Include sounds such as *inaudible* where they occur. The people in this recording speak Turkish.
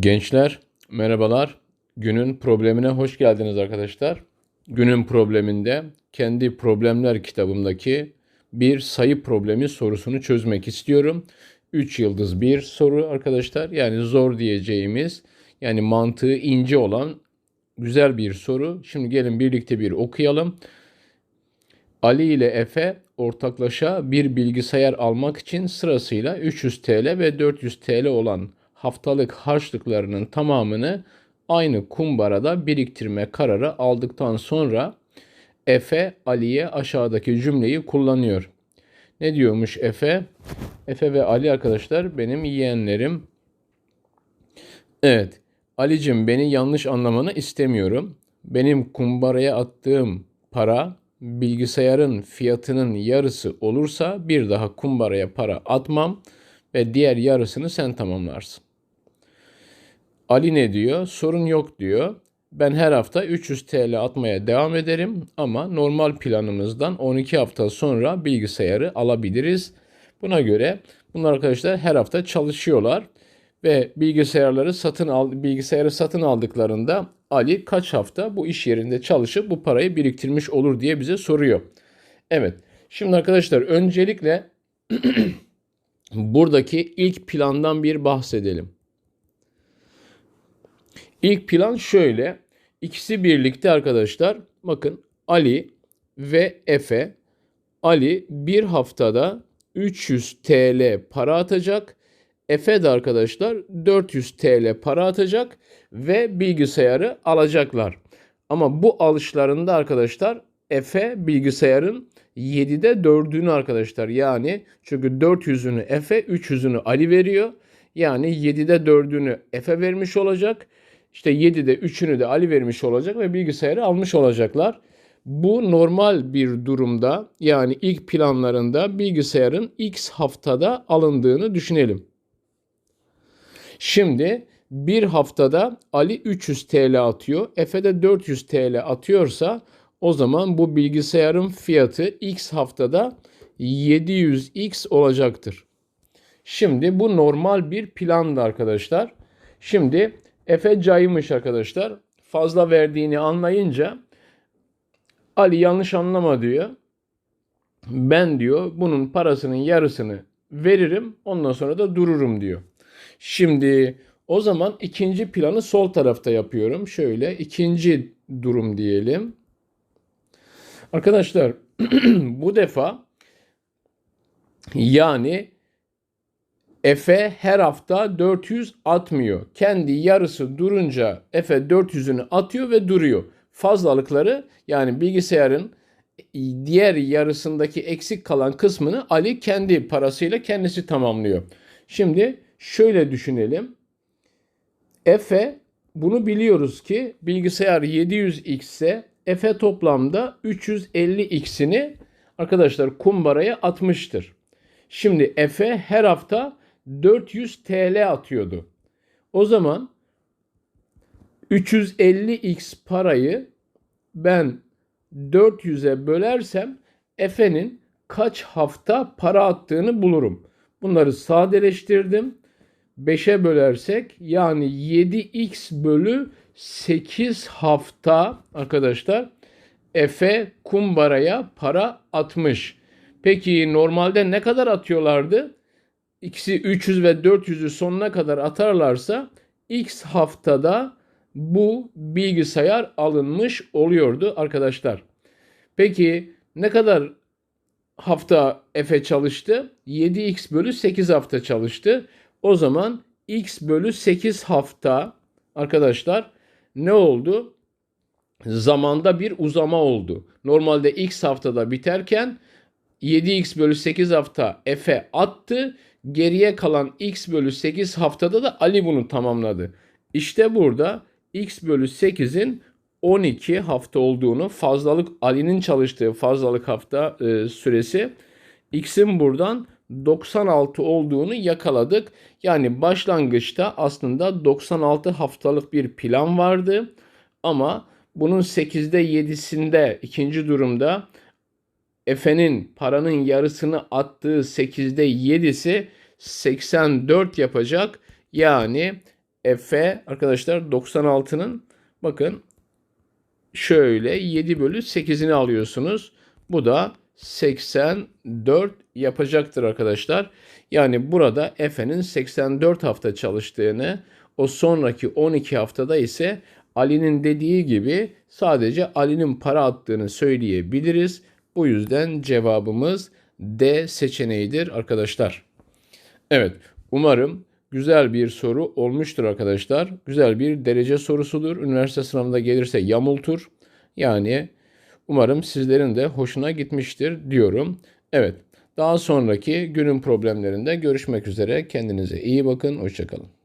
Gençler, merhabalar. Günün problemine hoş geldiniz arkadaşlar. Günün probleminde kendi problemler kitabımdaki bir sayı problemi sorusunu çözmek istiyorum. 3 yıldız bir soru arkadaşlar. Yani zor diyeceğimiz, yani mantığı ince olan güzel bir soru. Şimdi gelin birlikte bir okuyalım. Ali ile Efe ortaklaşa bir bilgisayar almak için sırasıyla 300 TL ve 400 TL olan haftalık harçlıklarının tamamını aynı kumbarada biriktirme kararı aldıktan sonra Efe Ali'ye aşağıdaki cümleyi kullanıyor. Ne diyormuş Efe? Efe ve Ali arkadaşlar benim yeğenlerim. Evet. Alicim beni yanlış anlamanı istemiyorum. Benim kumbaraya attığım para bilgisayarın fiyatının yarısı olursa bir daha kumbaraya para atmam ve diğer yarısını sen tamamlarsın. Ali ne diyor? Sorun yok diyor. Ben her hafta 300 TL atmaya devam ederim ama normal planımızdan 12 hafta sonra bilgisayarı alabiliriz. Buna göre bunlar arkadaşlar her hafta çalışıyorlar ve bilgisayarları satın al bilgisayarı satın aldıklarında Ali kaç hafta bu iş yerinde çalışıp bu parayı biriktirmiş olur diye bize soruyor. Evet. Şimdi arkadaşlar öncelikle *clears throat* buradaki ilk plandan bir bahsedelim. İlk plan şöyle. İkisi birlikte arkadaşlar bakın Ali ve Efe Ali bir haftada 300 TL para atacak. Efe de arkadaşlar 400 TL para atacak ve bilgisayarı alacaklar. Ama bu alışlarında arkadaşlar Efe bilgisayarın 7'de 4'ünü arkadaşlar. Yani çünkü 400'ünü Efe 300'ünü Ali veriyor. Yani 7'de 4'ünü Efe vermiş olacak. İşte 7'de 3'ünü de Ali vermiş olacak ve bilgisayarı almış olacaklar. Bu normal bir durumda yani ilk planlarında bilgisayarın X haftada alındığını düşünelim. Şimdi bir haftada Ali 300 TL atıyor, Efe de 400 TL atıyorsa o zaman bu bilgisayarın fiyatı X haftada 700X olacaktır. Şimdi bu normal bir plandı arkadaşlar. Şimdi Efe caymış arkadaşlar. Fazla verdiğini anlayınca Ali yanlış anlama diyor. Ben diyor bunun parasının yarısını veririm ondan sonra da dururum diyor. Şimdi o zaman ikinci planı sol tarafta yapıyorum. Şöyle ikinci durum diyelim. Arkadaşlar *clears throat* bu defa yani Efe her hafta 400 atmıyor. Kendi yarısı durunca Efe 400'ünü atıyor ve duruyor. Fazlalıkları yani bilgisayarın diğer yarısındaki eksik kalan kısmını Ali kendi parasıyla kendisi tamamlıyor. Şimdi şöyle düşünelim. Efe bunu biliyoruz ki bilgisayar 700x ise Efe toplamda 350x'ini arkadaşlar kumbaraya atmıştır. Şimdi Efe her hafta 400 TL atıyordu. O zaman 350x parayı ben 400'e bölersem Efe'nin kaç hafta para attığını bulurum. Bunları sadeleştirdim. 5'e bölersek yani 7x bölü 8 hafta arkadaşlar Efe kumbaraya para atmış. Peki normalde ne kadar atıyorlardı? İkisi 300 ve 400'ü sonuna kadar atarlarsa X haftada bu bilgisayar alınmış oluyordu arkadaşlar. Peki ne kadar hafta Efe çalıştı? 7x bölü 8 hafta çalıştı. O zaman x bölü 8 hafta arkadaşlar ne oldu? Zamanda bir uzama oldu. Normalde x haftada biterken 7x bölü 8 hafta Efe attı. Geriye kalan x bölü 8 haftada da Ali bunu tamamladı. İşte burada x bölü 8'in 12 hafta olduğunu fazlalık Ali'nin çalıştığı fazlalık hafta e, süresi x'in buradan 96 olduğunu yakaladık. Yani başlangıçta aslında 96 haftalık bir plan vardı. Ama bunun 8'de 7'sinde ikinci durumda Efe'nin paranın yarısını attığı 8'de 7'si 84 yapacak. Yani Efe arkadaşlar 96'nın bakın şöyle 7 bölü 8'ini alıyorsunuz. Bu da 84 yapacaktır arkadaşlar. Yani burada Efe'nin 84 hafta çalıştığını, o sonraki 12 haftada ise Ali'nin dediği gibi sadece Ali'nin para attığını söyleyebiliriz. Bu yüzden cevabımız D seçeneğidir arkadaşlar. Evet, umarım güzel bir soru olmuştur arkadaşlar. Güzel bir derece sorusudur. Üniversite sınavında gelirse yamultur. Yani umarım sizlerin de hoşuna gitmiştir diyorum. Evet, daha sonraki günün problemlerinde görüşmek üzere. Kendinize iyi bakın, hoşçakalın.